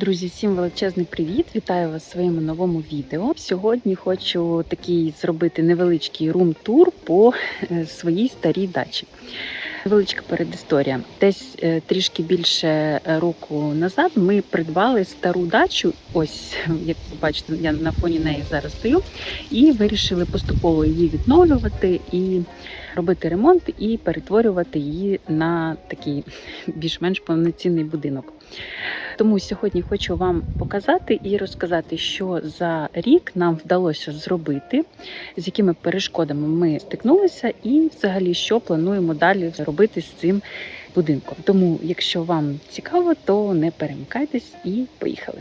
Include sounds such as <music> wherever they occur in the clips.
Друзі, всім величезний привіт! Вітаю вас в своєму новому відео. Сьогодні хочу такий зробити невеличкий рум-тур по е, своїй старій дачі. Невеличка передісторія. Десь е, трішки більше е, року назад ми придбали стару дачу. Ось, як ви бачите, я на фоні неї зараз стою, і вирішили поступово її відновлювати і робити ремонт і перетворювати її на такий більш-менш повноцінний будинок. Тому сьогодні хочу вам показати і розказати, що за рік нам вдалося зробити, з якими перешкодами ми стикнулися, і взагалі що плануємо далі робити з цим будинком. Тому, якщо вам цікаво, то не перемикайтесь і поїхали.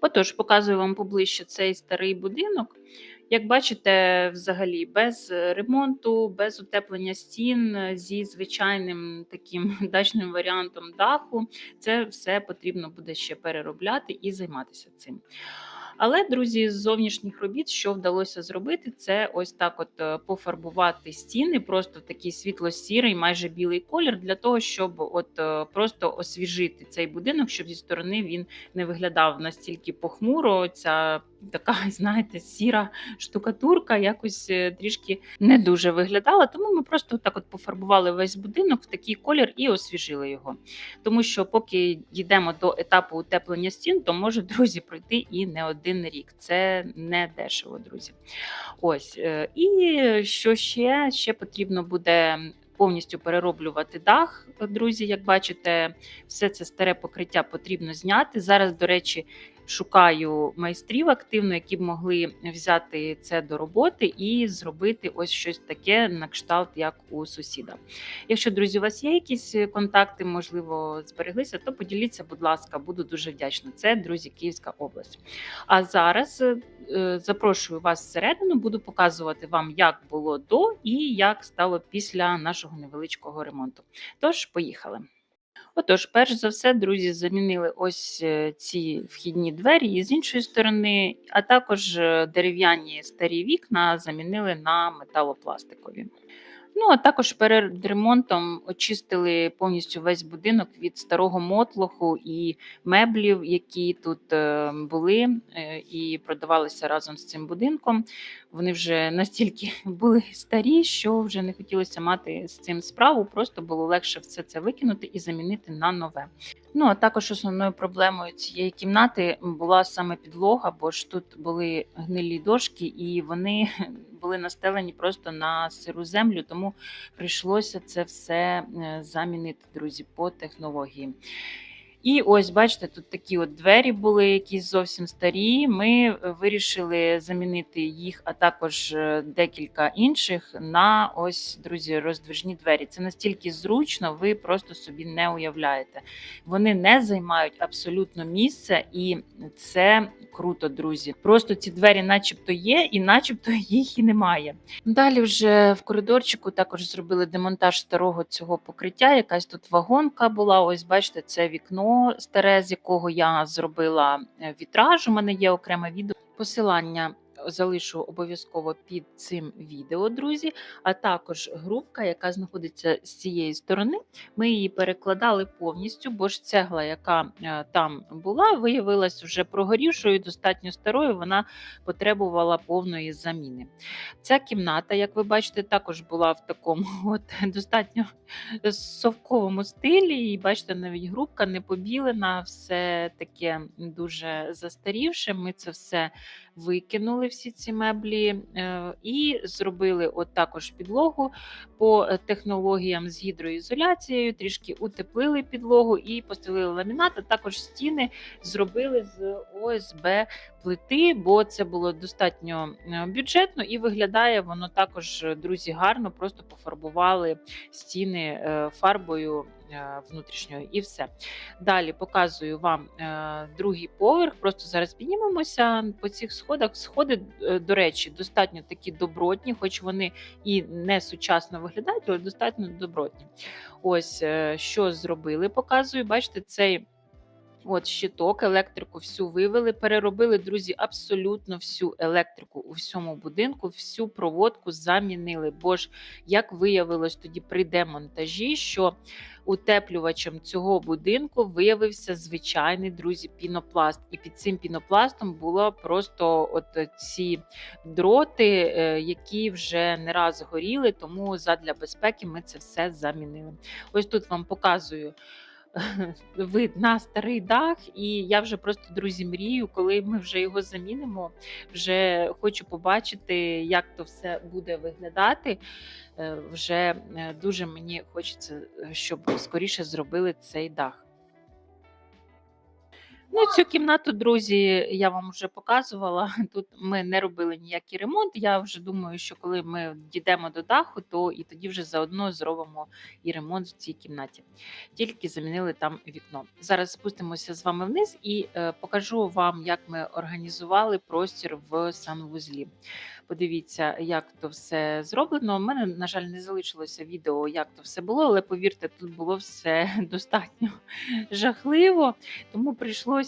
Отож, показую вам поближче цей старий будинок. Як бачите, взагалі без ремонту, без утеплення стін, зі звичайним таким <laughs> дачним варіантом даху, це все потрібно буде ще переробляти і займатися цим. Але, друзі, з зовнішніх робіт, що вдалося зробити, це ось так: от е, пофарбувати стіни, просто такий світло-сірий, майже білий колір, для того, щоб от е, просто освіжити цей будинок, щоб зі сторони він не виглядав настільки похмуро. Ця така, <laughs> знаєте, сіра штукатурка якось е, трішки не дуже виглядала. Тому ми просто так от пофарбували весь будинок в такий колір і освіжили його. Тому що, поки йдемо до етапу утеплення стін, то може друзі пройти і не один рік. Це не дешево, друзі. Ось е, і що ще? Ще потрібно буде. Повністю перероблювати дах, друзі. Як бачите, все це старе покриття потрібно зняти. Зараз, до речі, шукаю майстрів активно, які б могли взяти це до роботи і зробити ось щось таке на кшталт, як у сусіда. Якщо, друзі, у вас є якісь контакти, можливо, збереглися, то поділіться, будь ласка, буду дуже вдячна. Це друзі, Київська область. А зараз е, запрошую вас всередину, буду показувати вам, як було до і як стало після нашого невеличкого ремонту. Тож, поїхали. Отож, перш за все, друзі, замінили ось е, ці вхідні двері і з іншої сторони, а також е, дерев'яні старі вікна замінили на металопластикові. Ну, а також перед ремонтом очистили повністю весь будинок від старого мотлоху і меблів, які тут е, були і продавалися разом з цим будинком. Вони вже настільки <laughs> були старі, що вже не хотілося мати з цим справу. Просто було легше все це викинути і замінити на нове. Ну а також основною проблемою цієї кімнати була саме підлога, бо ж тут були гнилі дошки, і вони <laughs> були настелені просто на сиру землю, тому прийшлося це все е, замінити, друзі, по технології. І ось, бачите, тут такі от двері були, якісь зовсім старі. Ми вирішили замінити їх, а також е, декілька інших на ось, друзі, роздвижні двері. Це настільки зручно, ви просто собі не уявляєте. Вони не займають абсолютно місце, і це круто, друзі. Просто ці двері, начебто, є, і начебто <laughs> їх і немає. Далі вже в коридорчику також зробили демонтаж старого цього покриття. Якась тут вагонка була. Ось, бачите, це вікно старе, з якого я зробила е, вітраж. У мене є окреме відео. Посилання залишу обов'язково під цим відео, друзі. А також групка, яка знаходиться з цієї сторони. Ми її перекладали повністю, бо ж цегла, яка е, там була, виявилась вже прогорівшою, достатньо старою. Вона потребувала повної заміни. Ця кімната, як ви бачите, також була в такому <laughs> от достатньо совковому стилі. І бачите, навіть групка не побілена, все таке дуже застарівше. Ми це все викинули всі ці меблі е, і зробили от також підлогу по е, технологіям з гідроізоляцією, трішки утеплили підлогу і постелили ламінат, а також стіни зробили з ОСБ плити, бо це було достатньо е, бюджетно і виглядає воно також, друзі, гарно, просто пофарбували стіни фарбою внутрішньої, і все. Далі показую вам е, другий поверх. Просто зараз піднімемося по цих сходах. Сходи, е, до речі, достатньо такі добротні, хоч вони і не сучасно виглядають, але достатньо добротні. Ось що зробили, показую. Бачите, цей. От щиток, електрику всю вивели, переробили, друзі, абсолютно всю електрику у всьому будинку, всю проводку замінили. Бо ж, як виявилось тоді при демонтажі, що утеплювачем цього будинку виявився звичайний друзі пінопласт. І під цим пінопластом було просто от ці дроти, е, які вже не раз горіли, тому задля безпеки ми це все замінили. Ось тут вам показую <laughs> вид на старий дах, і я вже просто друзі мрію, коли ми вже його замінимо. Вже хочу побачити, як то все буде виглядати. Е, Вже е, дуже мені хочеться, щоб скоріше зробили цей дах. Ну, цю кімнату, друзі, я вам вже показувала. <laughs> Тут ми не робили ніякий ремонт. Я вже думаю, що коли ми дійдемо до даху, то і тоді вже заодно зробимо і ремонт в цій кімнаті. Тільки замінили там вікно. Зараз спустимося з вами вниз і е, покажу вам, як ми організували простір в санвузлі. Подивіться, як то все зроблено. У мене, на жаль, не залишилося відео, як то все було, але повірте, тут було все <laughs> достатньо жахливо. Тому прийшлося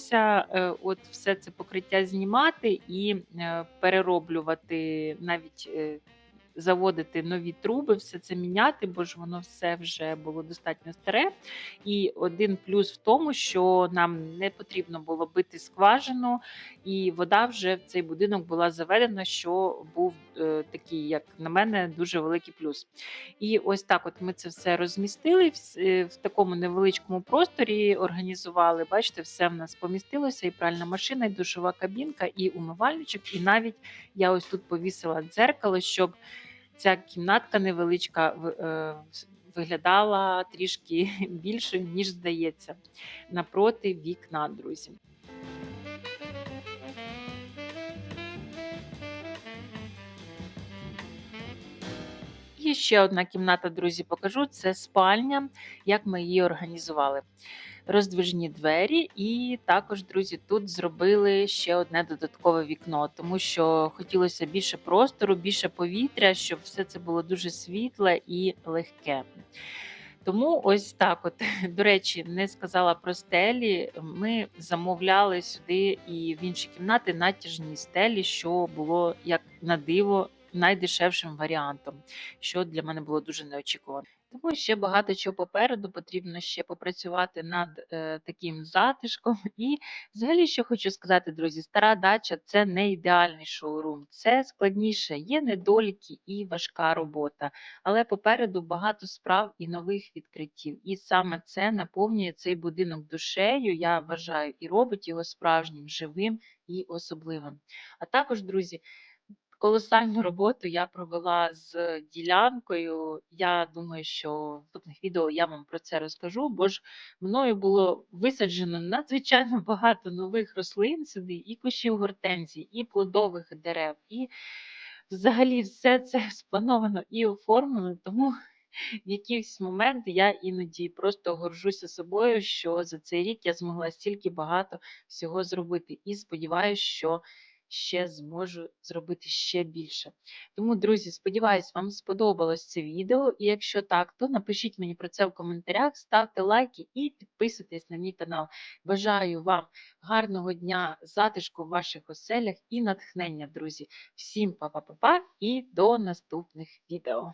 е, от все це покриття знімати і е, перероблювати навіть. Заводити нові труби, все це міняти, бо ж воно все вже було достатньо старе. І один плюс в тому, що нам не потрібно було бити скважину, і вода вже в цей будинок була заведена, що був е, такий, як на мене, дуже великий плюс. І ось так, от ми це все розмістили в, е, в такому невеличкому просторі, організували. Бачите, все в нас помістилося: і пральна машина, і душова кабінка, і умивальничок. І навіть я ось тут повісила дзеркало, щоб ця кімнатка невеличка е, виглядала трішки <laughs> більшою, ніж здається, напроти вікна, друзі. І ще одна кімната, друзі, покажу. Це спальня, як ми її організували. Роздвижні двері, і також, друзі, тут зробили ще одне додаткове вікно, тому що хотілося більше простору, більше повітря, щоб все це було дуже світле і легке. Тому ось так, от <laughs> до речі, не сказала про стелі. Ми замовляли сюди і в інші кімнати натяжні стелі, що було як на диво найдешевшим варіантом, що для мене було дуже неочікувано. Тому ще багато чого попереду потрібно ще попрацювати над е, таким затишком. І взагалі, що хочу сказати, друзі, стара дача це не ідеальний шоурум, це складніше, є недоліки і важка робота але попереду багато справ і нових відкриттів. І саме це наповнює цей будинок душею, я вважаю, і робить його справжнім, живим і особливим. А також, друзі, колосальну роботу я провела з ділянкою. Я думаю, що в наступних відео я вам про це розкажу, бо ж мною було висаджено надзвичайно багато нових рослин сюди, і кущів гортензій, і плодових дерев. і Взагалі, все це <laughs> сплановано і оформлено, тому в якийсь момент я іноді просто горжуся собою, що за цей рік я змогла стільки багато всього зробити. І сподіваюся, що ще зможу зробити ще більше. Тому, друзі, сподіваюсь, вам сподобалось це відео. І якщо так, то напишіть мені про це в коментарях, ставте лайки і підписуйтесь на мій канал. Бажаю вам гарного дня, затишку в ваших оселях і натхнення, друзі. Всім па-па-па-па і до наступних відео.